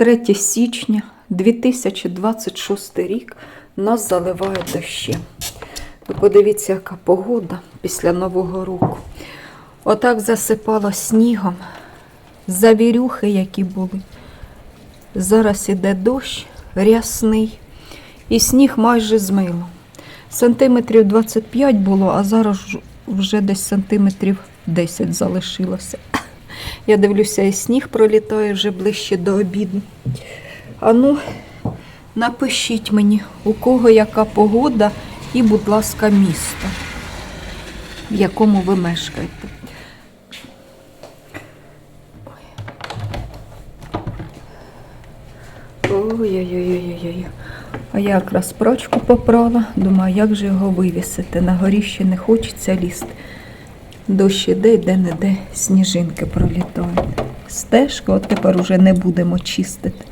3 січня 2026 рік нас заливає дощем. Ви подивіться, яка погода після Нового року. Отак засипало снігом, завірюхи, які були. Зараз іде дощ рясний, і сніг майже змило. Сантиметрів 25 було, а зараз вже десь сантиметрів 10 залишилося. Я дивлюся, і сніг пролітає вже ближче до обіду. А ну, напишіть мені, у кого яка погода і, будь ласка, місто, в якому ви мешкаєте. Ой-ой-ой-ой-ой. А я якраз прочку попрала. Думаю, як же його вивісити. На горі ще не хочеться лізти. Дощ іде, де-не-де сніжинки пролітають. Стежку от тепер уже не будемо чистити.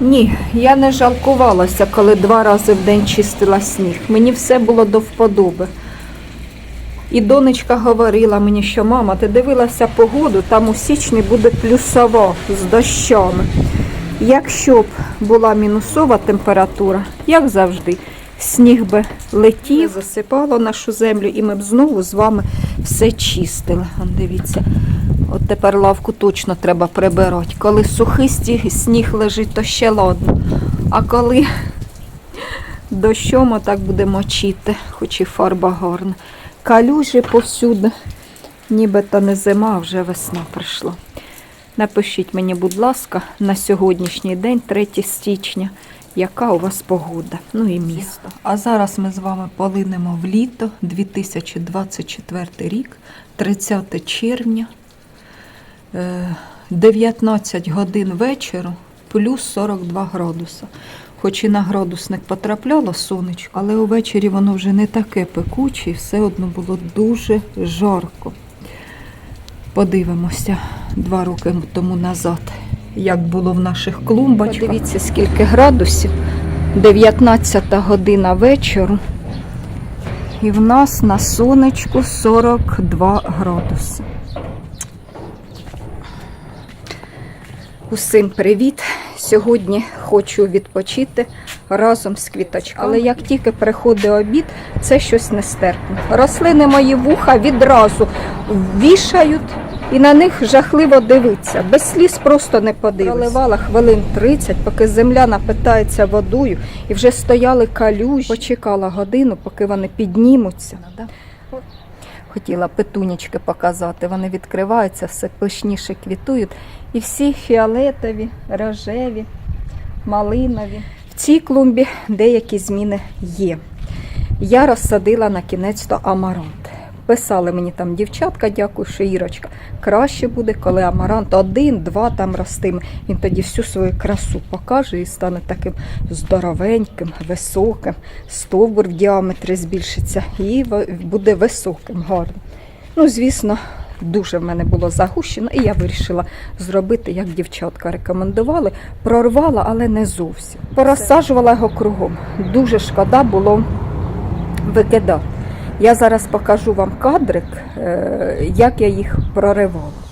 Ні, я не жалкувалася, коли два рази в день чистила сніг. Мені все було до вподоби. І донечка говорила мені, що мама, ти дивилася погоду, там у січні буде плюсово з дощами. Якщо б була мінусова температура, як завжди, сніг би летів, засипало нашу землю, і ми б знову з вами все чистили. Дивіться, от тепер лавку точно треба прибирати. Коли сухий сніг лежить, то ще ладно. А коли дощом отак буде мочити, хоч і фарба гарна. Калюжі повсюди, нібито не зима, а вже весна прийшла. Напишіть мені, будь ласка, на сьогоднішній день, 3 січня, яка у вас погода, ну і місто. А зараз ми з вами полинемо в літо 2024 рік, 30 червня, е, 19 годин вечору, плюс 42 градуса. Хоч і на градусник потрапляло сонечко, але увечері воно вже не таке пекуче і все одно було дуже жарко. Подивимося два роки тому назад, як було в наших клумбочках. Подивіться, скільки градусів. 19 година вечору. І в нас на сонечку 42 градуси. Усім привіт! Сьогодні хочу відпочити разом з квіточками. Але як тільки приходить обід, це щось нестерпне. Рослини мої вуха відразу вішають і на них жахливо дивитися. Без сліз просто не подивишся. Проливала хвилин 30, поки земля напитається водою і вже стояли калюжі. Почекала годину, поки вони піднімуться. Хотіла петунічки показати. Вони відкриваються, все пишніше квітують. І всі фіолетові, рожеві, малинові. В цій клумбі деякі зміни є. Я розсадила на кінець то амарант. Писали мені там дівчатка, дякую, що Ірочка. Краще буде, коли амарант один-два там ростиме. Він тоді всю свою красу покаже і стане таким здоровеньким, високим. Стовбур в діаметрі збільшиться і буде високим, гарним. Ну, звісно, дуже в мене було загущено, і я вирішила зробити, як дівчатка рекомендували. Прорвала, але не зовсім. Порозсаджувала його кругом. Дуже шкода було викидати. Я зараз покажу вам кадрик, е, як я їх проривала.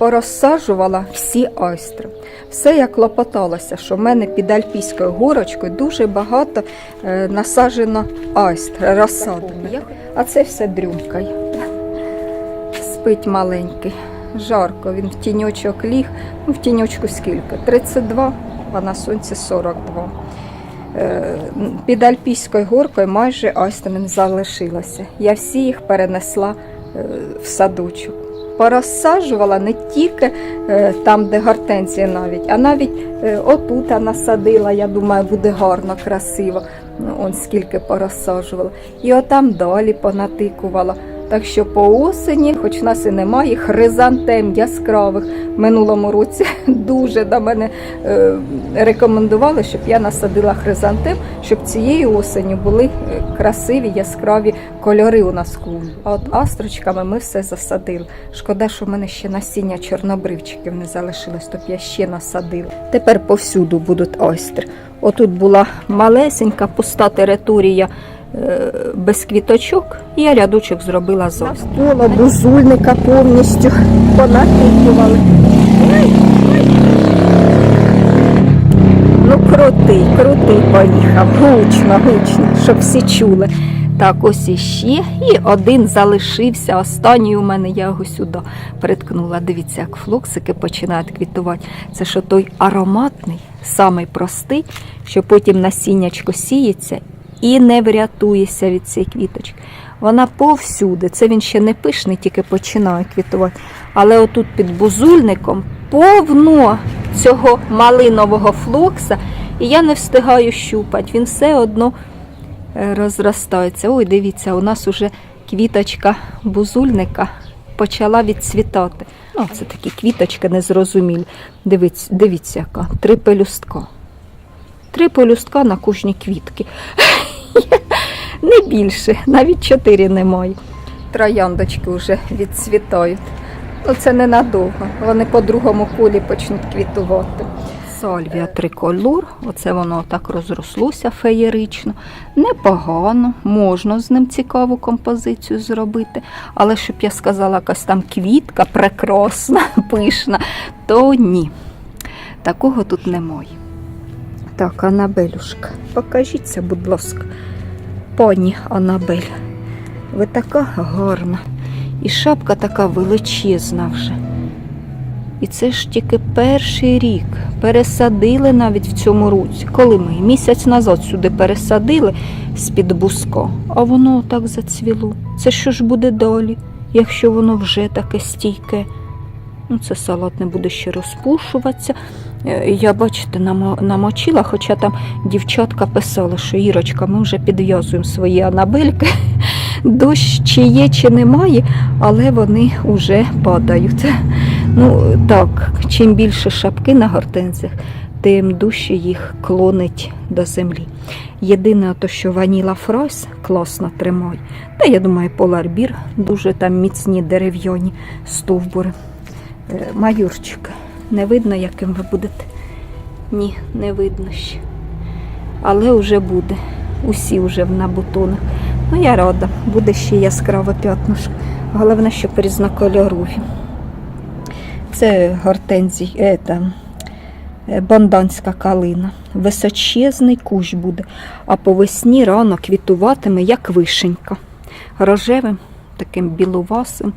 Порозсаджувала всі айстри. Все я клопоталася, що в мене під Альпійською горочкою дуже багато е, насаджено айстр, розсадено. А це все дрюмкає. Спить маленький, жарко, він в тіньочок ліг, ну в тіньочку скільки? 32, а на сонці 42. Е, Під Альпійською горкою майже айстри не залишилося. Я всі їх перенесла е, в садочок. Порозсаджувала не тільки е, там, де гортензія навіть, а навіть е, отут насадила, я думаю, буде гарно, красиво. Ну, он скільки порозсаджувала. І отам далі понатикувала. Так що по осені, хоч в нас і немає хризантем яскравих. В минулому році дуже до мене е, рекомендували, щоб я насадила хризантем, щоб цієї осені були е, красиві яскраві кольори у нас в клумбі. А от астрочками ми все засадили. Шкода, що в мене ще насіння чорнобривчиків не залишилось, то б я ще насадила. Тепер повсюду будуть ойстри. Отут була малесенька пуста територія без квіточок, і я рядочок зробила з Навколо бузульника повністю понакидували. Ну, крутий, крутий поїхав, гучно, гучно, щоб всі чули. Так, ось іще. І один залишився. Останній у мене я його сюди приткнула. Дивіться, як флоксики починають квітувати. Це що той ароматний, самий простий, що потім насіннячко сіється і не врятуєшся від цієї квіточки. Вона повсюди. Це він ще не пишний, тільки починає квітувати. Але отут під бузульником повно цього малинового флокса, і я не встигаю щупати. Він все одно е, розростається. Ой, дивіться, у нас уже квіточка бузульника почала відцвітати. Ну, це такі квіточки незрозумілі. Дивіться, дивіться, яка три пелюстка. Три пелюстка на кожній квітки. Не більше, навіть чотири немає. Трояндочки вже відцвітають. Ну, це ненадовго. Вони по другому колі почнуть квітувати. Сальвія триколор, оце воно так розрослося феєрично. Непогано, можна з ним цікаву композицію зробити. Але щоб я сказала, якась там квітка прекрасна, пишна, то ні. Такого тут немає. Так, Анабелюшка, покажіться, будь ласка. Пані Анабель, ви така гарна. І шапка така величезна вже. І це ж тільки перший рік. Пересадили навіть в цьому році. Коли ми місяць назад сюди пересадили з-під буско, а воно так зацвіло. Це що ж буде далі, якщо воно вже таке стійке? Ну, це салат не буде ще розпушуватися. Е, Я, бачите, намочила, хоча там дівчатка писала, що Ірочка, ми вже підв'язуємо свої анабельки. Дощ чи є, чи немає, але вони вже падають. Ну так, чим більше шапки на гортензіях, тим дужче їх клонить до землі. Єдине, то, що ваніла фройс класно тримає. Та я думаю, поларбір дуже там міцні дерев'яні стовбури. Е, Майорчик, не видно, яким ви будете? Ні, не видно ще. Але вже буде. Усі вже на бутонах. Ну, я рада, буде ще яскраве п'ятнушко. Головне, щоб різнокольорові. Це гортензій, е, там, е, банданська калина. Височезний кущ буде, а по весні рано квітуватиме, як вишенька. Рожевим, таким білувасим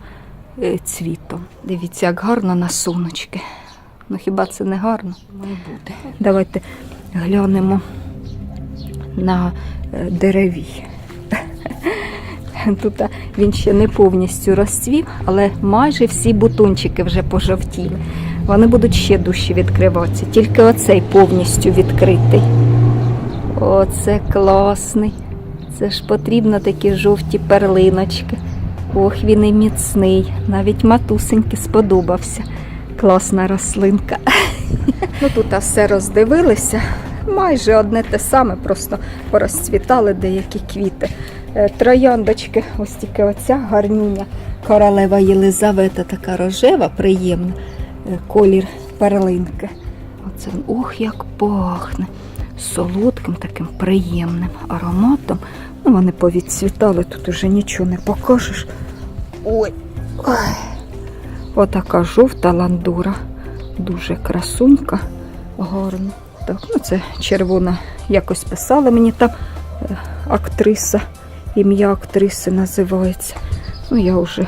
е, цвітом. Дивіться, як гарно на сонечки. Ну хіба це не гарно? Буде. Давайте глянемо на е, дереві. Тут він ще не повністю розцвів, але майже всі бутончики вже пожовтіли. Вони будуть ще дужче відкриватися. Тільки оцей повністю відкритий. Оце класний. Це ж потрібно такі жовті перлиночки. Ох, він і міцний. Навіть матусеньки сподобався. Класна рослинка. Ну тут все роздивилися. Майже одне те саме, просто порозцвітали деякі квіти. Е, Трояндочки, ось тільки оця гарнюня. Королева Єлизавета така рожева, приємна. е, Колір перлинки. Оце, ох, як пахне. Солодким таким приємним ароматом. Ну, вони повідцвітали, тут уже нічого не покажеш. Ой. Ой. Отака жовта ландура. Дуже красунька, гарна. Так, ну це червона, якось писала мені там е, актриса, ім'я актриси називається. Ну, я вже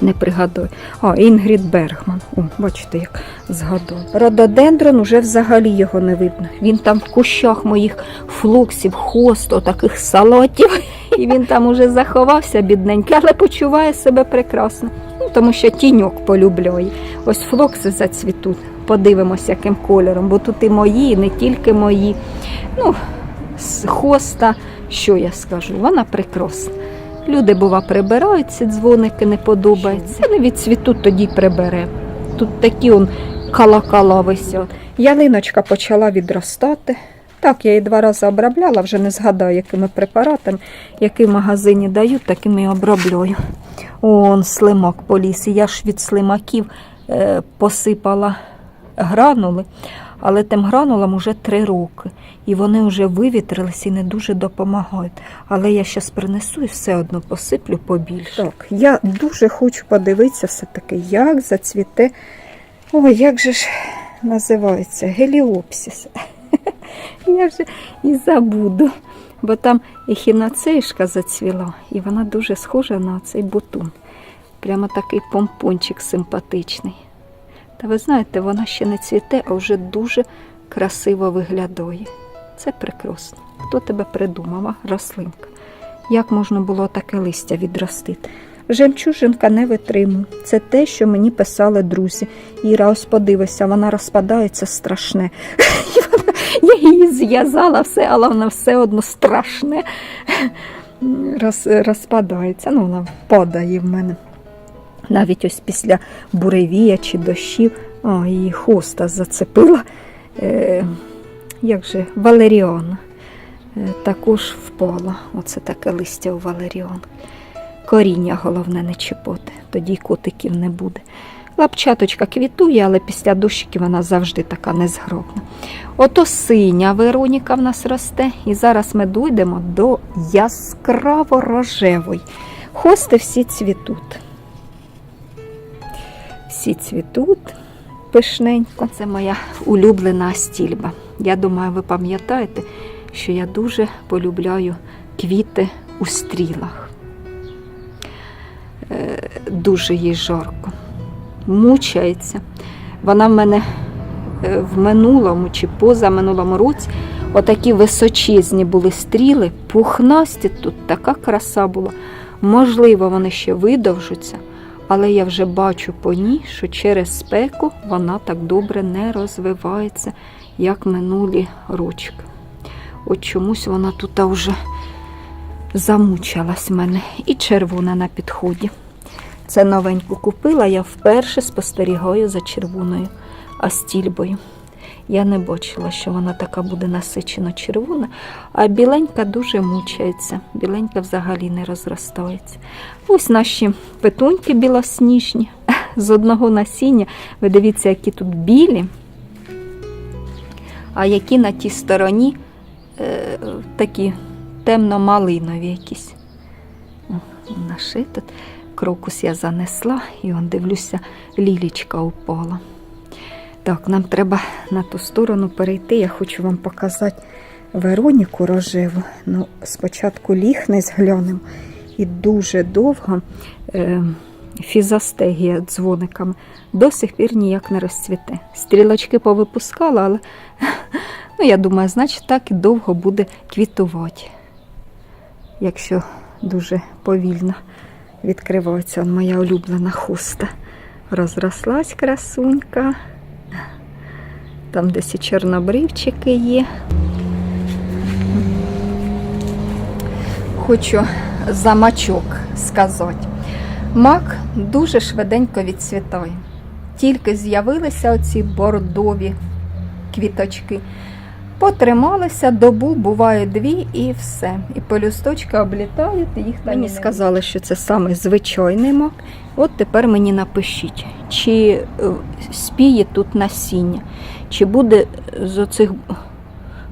не пригадую. А, Інгрід Бергман. О, бачите, як згадую. Рододендрон уже взагалі його не видно. Він там в кущах моїх флуксів, хосту, таких салатів. І він там уже заховався, бідненький, але почуває себе прекрасно. Ну, тому що тіньок полюбляє. Ось флокси зацвітуть. Подивимося, яким кольором, бо тут і мої, і не тільки мої. Ну, хоста, що я скажу, вона прекрасна. Люди, бува, прибирають ці дзвоники, не подобається. Вони відцвітуть, тоді прибере. Тут такі он калакала висять. Ялиночка почала відростати. Так, я її два рази обробляла, вже не згадаю, якими препаратами, які в магазині дають, такими і оброблюю. Он слимак лісі. Я ж від слимаків е, посипала гранули, але тим гранулам вже три роки. І вони вже вивітрились і не дуже допомагають. Але я зараз принесу і все одно посиплю побільше. Так, я дуже хочу подивитися все-таки, як зацвіте. Ой, як же ж називається? Геліопсис. Я вже і забуду. Бо там ехіноцеїшка зацвіла, і вона дуже схожа на цей бутон. Прямо такий помпончик симпатичний. Та ви знаєте, вона ще не цвіте, а вже дуже красиво виглядає. Це прекрасно. Хто тебе придумав, рослинка? Як можна було таке листя відростити? Жемчужинка не витримує. Це те, що мені писали друзі. Іра, ось подивися, вона розпадається страшне. Я її зв'язала все, але вона все одно страшне. Роз, розпадається. Ну, вона падає в мене. Навіть ось після буревія чи дощів, о, її хоста зацепила. Е, як же, валеріон. Е, також впала. Оце таке листя у валеріон. Коріння головне не чіпоти, тоді котиків не буде. Лапчаточка квітує, але після дощиків вона завжди така незгробна. Ото синя Вероніка в нас росте, і зараз ми дійдемо до яскраво рожевої. Хости всі цвітуть. Всі цвітуть пишненько. Це моя улюблена стільба. Я думаю, ви пам'ятаєте, що я дуже полюбляю квіти у стрілах. Е, Дуже їй жарко. Мучається. Вона в мене е, в минулому чи позаминулому році отакі височезні були стріли, пухнасті тут така краса була. Можливо, вони ще видовжуться, але я вже бачу по ній, що через спеку вона так добре не розвивається, як минулі рочки. От чомусь вона тут вже замучилась мене. І червона на підході. Це новеньку купила, я вперше спостерігаю за червоною астільбою. Я не бачила, що вона така буде насичено червона, а біленька дуже мучається. Біленька взагалі не розростається. Ось наші петуньки білосніжні. З одного насіння. Ви дивіться, які тут білі, а які на тій стороні е, такі темно-малинові якісь. О, крокус я занесла і он дивлюся, лілічка упала. Так, нам треба на ту сторону перейти. Я хочу вам показати Вероніку рожеву. Ну, спочатку ліхни зглянемо і дуже довго е, фізостегія дзвониками до сих пір ніяк не розцвіте. Стрілочки повипускала, але ну, я думаю, значить так і довго буде квітувати, якщо дуже повільно відкривається моя улюблена хуста. Розрослась красунька. Там десь і чорнобривчики є. Хочу за мачок сказати. Мак дуже швиденько відцвітає. Тільки з'явилися оці бордові квіточки. Потрималися добу, буває дві, і все. І пелюсточки облітають, їх мені сказали, що це саме звичайний мак. От тепер мені напишіть, чи е, спіє тут насіння, чи буде з оцих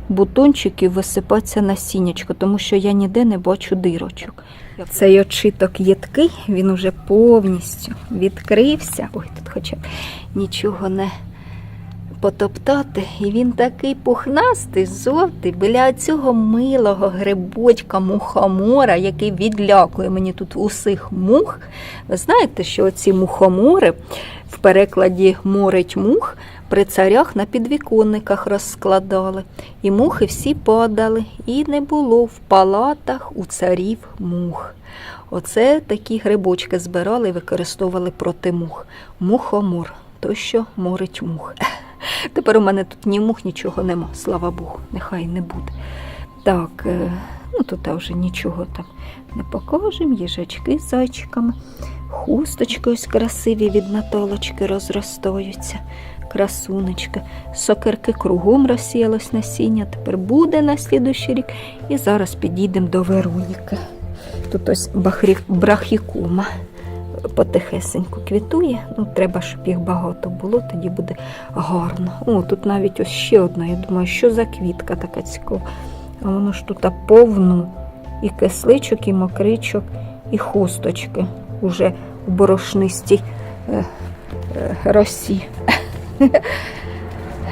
бутончиків висипатися насіннячко, тому що я ніде не бачу дирочок. Цей очиток єдкий, він уже повністю відкрився. Ой, тут хоча б нічого не потоптати, і він такий пухнастий, жовтий, біля цього милого грибочка мухомора, який відлякує мені тут усіх мух. Ви знаєте, що ці мухомори в перекладі морить мух при царях на підвіконниках розскладали. І мухи всі падали, і не було в палатах у царів мух. Оце такі грибочки збирали і використовували проти мух. Мухомор, то що морить мух. Тепер у мене тут ні мух, нічого нема, слава Богу, нехай не буде. Так, е, Ну, тут вже нічого там не покажемо. Їжачки з зайчиками. Хусточки ось красиві від натолочки розростаються. Красунечки. Сокирки кругом розсіялось насіння. Тепер буде на слідущий рік. І зараз підійдемо до Вероніки. Тут ось бахрі... брахікума потихесеньку квітує. Ну, треба, щоб їх багато було, тоді буде гарно. О, тут навіть ось ще одна. Я думаю, що за квітка така цікава. А воно ж тут повну і кисличок, і мокричок, і хусточки уже у борошнистій е, е, росі.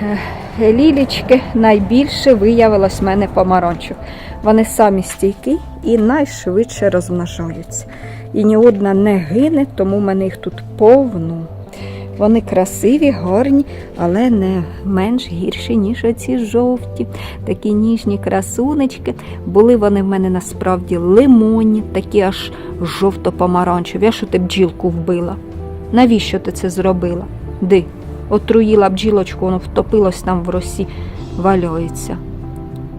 Е, Лілічки найбільше виявилось в мене помаранчу. Вони самі стійкі і найшвидше розмножаються. І ні одна не гине, тому в мене їх тут повну. Вони красиві, гарні, але не менш гірші, ніж оці жовті. Такі ніжні красунечки. Були вони в мене насправді лимонні, такі аж жовто-помаранчеві. Я що ти бджілку вбила? Навіщо ти це зробила? Ди? Отруїла бджілочку, воно втопилось там в росі, валяється.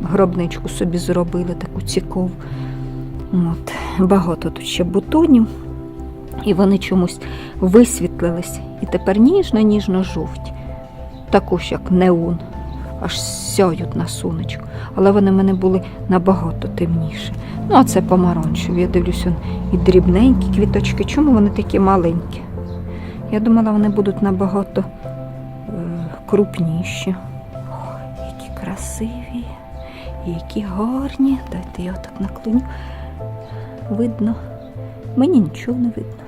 Гробничку собі зробили таку цікаву. От. Багато тут ще бутонів, і вони чомусь висвітлились. І тепер ніжно-ніжно жовті, також як неон, аж сяють на сонечку. Але вони в мене були набагато темніші. Ну, а це помаранчеві. Я дивлюся, і дрібненькі квіточки. Чому вони такі маленькі? Я думала, вони будуть набагато е, крупніші. Ой, які красиві, які гарні. Дайте я отак наклоню. Видно. Мені нічого не видно.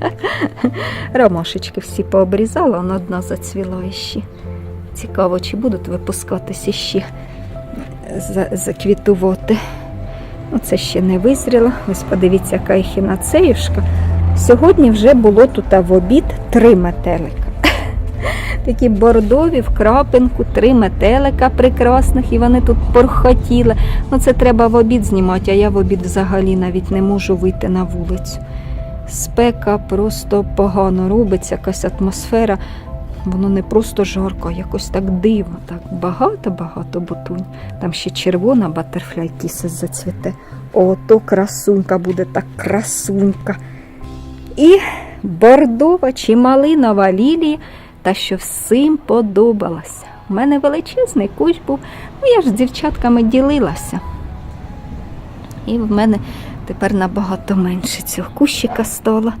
Ромашечки всі пообрізала, вона одна зацвіла іще. Цікаво, чи будуть випускатися ще за- заквітувати. Оце ще не визріло. Ось подивіться, яка ехінацеюшка. Сьогодні вже було тут в обід три метелика. Такі бордові в крапинку, три метелика прекрасних, і вони тут порхотіли. Ну це треба в обід знімати, а я в обід взагалі навіть не можу вийти на вулицю. Спека просто погано робиться, якась атмосфера. Воно не просто жарко, якось так дивно, так багато-багато бутунь. Там ще червона батерфляй кісис зацвіте. Ото красунька буде так красунька. І бордова чи малинова лілія, та що всім подобалася. У мене величезний кущ був, ну я ж з дівчатками ділилася. І в мене тепер набагато менше цього кущика стало.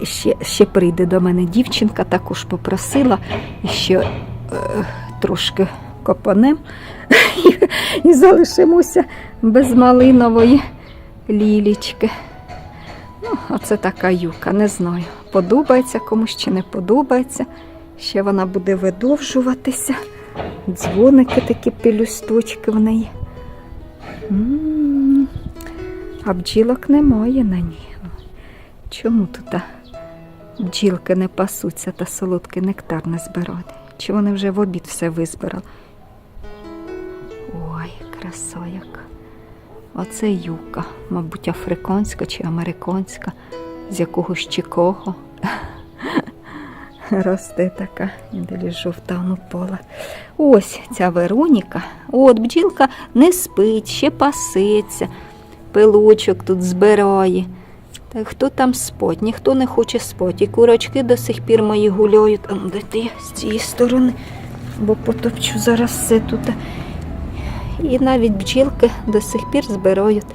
І ще, ще прийде до мене дівчинка, також попросила і ще е, трошки копанем і, і залишимося без малинової лілічки. Ну, оце така юка, не знаю. Подобається комусь чи не подобається. Ще вона буде видовжуватися. Дзвоники такі пелюсточки в неї. М, А бджілок немає на ній. Чому тут бджілки не пасуться та солодкий нектар не збирати? Чи вони вже в обід все визбирали? Ой, краса яка. Оце юка, мабуть, африканська чи американська, з якогось Чикого. Росте така, далі жовта ну пола. Ось ця Вероніка. От бджілка не спить, ще паситься, пилочок тут збирає. Та хто там спать? Ніхто не хоче спати. І курочки до сих пір мої гуляють. А ну, дайте я з цієї сторони, бо потопчу зараз все тут. І навіть бджілки до сих пір збирають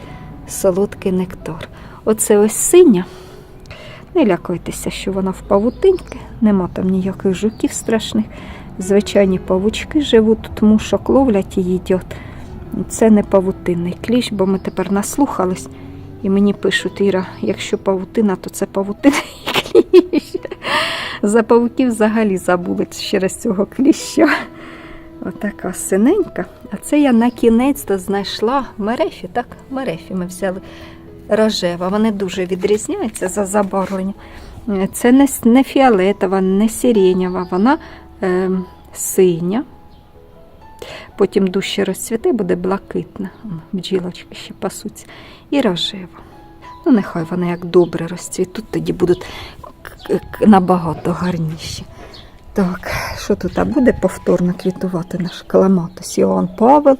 солодкий нектар. Оце ось синя. Не лякайтеся, що вона в павутинки, нема там ніяких жуків страшних. Звичайні павучки живуть, тут мушок ловлять і їдять. Це не павутинний кліщ, бо ми тепер наслухались. І мені пишуть, Іра, якщо павутина, то це павутинний кліщ. За павуків взагалі забули через цього кліща. Отака синенька. А це я на кінець знайшла мерефі, так? Мерефі ми взяли рожева. Вони дуже відрізняються за забарвленням. Е, Це не, фіолетова, не сиренєва, вона е, синя. Потім дужче розцвіте, буде блакитна. Бджілочки ще пасуться. І рожева. Ну, нехай вони як добре розцвітуть, тоді будуть набагато гарніші. Так, що тут а буде повторно квітувати наш каламатус? Іоанн Павел.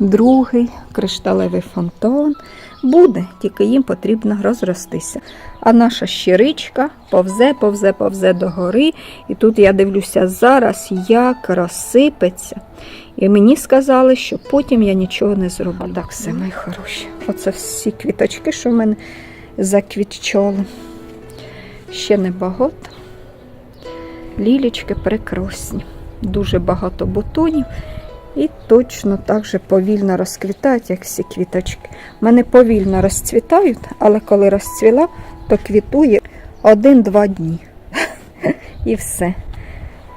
Другий кришталевий фонтан. Буде, тільки їм потрібно розростися. А наша щиричка повзе, повзе, повзе до гори. І тут я дивлюся зараз, як розсипеться. І мені сказали, що потім я нічого не зроблю. Так, все, мої хороші. Оце всі квіточки, що в мене заквітчоли. Ще небагато. Лілічки прекрасні. Дуже багато бутонів. І точно так же повільно розквітають, як всі квіточки. Мене повільно розцвітають, але коли розцвіла, то квітує один-два дні. І все.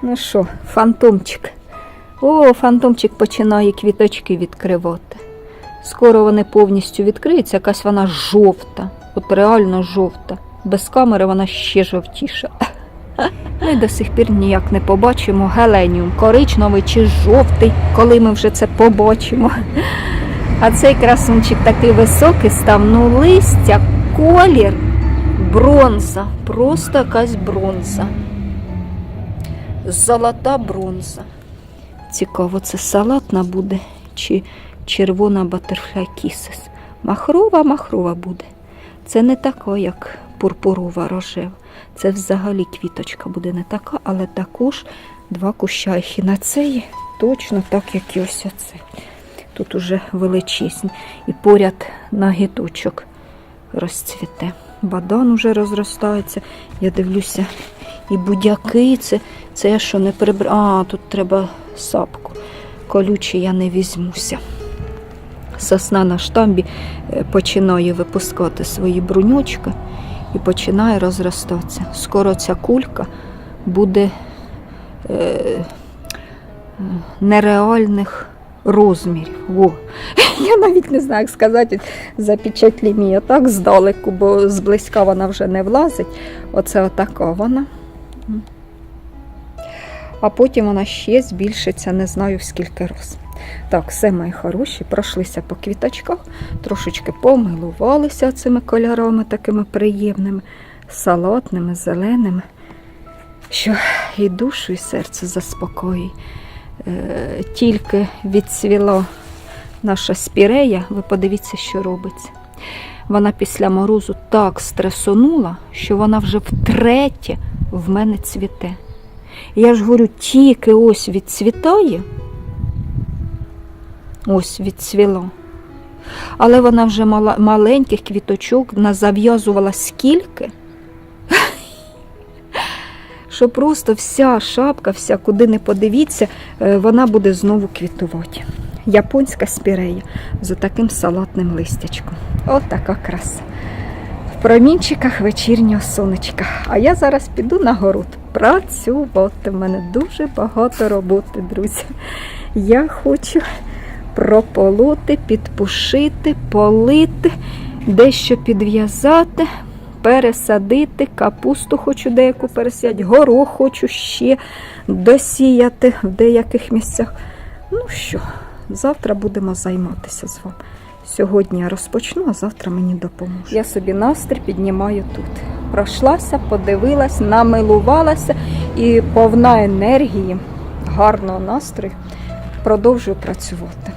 Ну що, фантомчик. О, фантомчик починає квіточки відкривати. Скоро вони повністю відкриються, якась вона жовта, от реально жовта. Без камери вона ще жовтіша. Ми до сих пір ніяк не побачимо геленіум, коричневий чи жовтий, коли ми вже це побачимо. А цей красунчик такий високий став, ну листя, колір, бронза, просто якась бронза. Золота бронза. Цікаво, це салатна буде чи червона батерфляй кісис. Махрова, махрова буде. Це не така, як пурпурова рожева. Це взагалі квіточка буде не така, але також два куща ехінацеї, точно так, як і ось оце. Тут уже величезні. І поряд нагіточок розцвіте. Бадан уже розростається. Я дивлюся, і будяки, це, це я що не прибра. А, тут треба сапку. Колючий я не візьмуся. Сосна на штамбі е, починає випускати свої бруньочки і починає розростатися. Скоро ця кулька буде е, нереальних розмірів. Во. Я навіть не знаю, як сказати, запечатлі мій отак здалеку, бо зблизька вона вже не влазить. Оце отака вона. А потім вона ще збільшиться, не знаю в скільки раз. Так, все мої хороші, пройшлися по квіточках, трошечки помилувалися цими кольорами такими приємними, салатними, зеленими, що і душу, і серце заспокоює. Е, тільки відцвіла наша спірея, ви подивіться, що робиться. Вона після морозу так стресонула, що вона вже втретє в мене цвіте. Я ж говорю, тільки ось відцвітає, ось відцвіло. Але вона вже мала, маленьких квіточок назав'язувала скільки, що просто вся шапка, вся, куди не подивіться, е, вона буде знову квітувати. Японська спірея з таким салатним листячком. От така краса. В промінчиках вечірнього сонечка. А я зараз піду на город працювати. В мене дуже багато роботи, друзі. Я хочу прополоти, підпушити, полити, дещо підв'язати, пересадити, капусту хочу деяку пересіяти, горох хочу ще досіяти в деяких місцях. Ну що, завтра будемо займатися з вами. Сьогодні я розпочну, а завтра мені допоможуть. Я собі настрій піднімаю тут. Пройшлася, подивилась, намилувалася і повна енергії, гарного настрою продовжую працювати.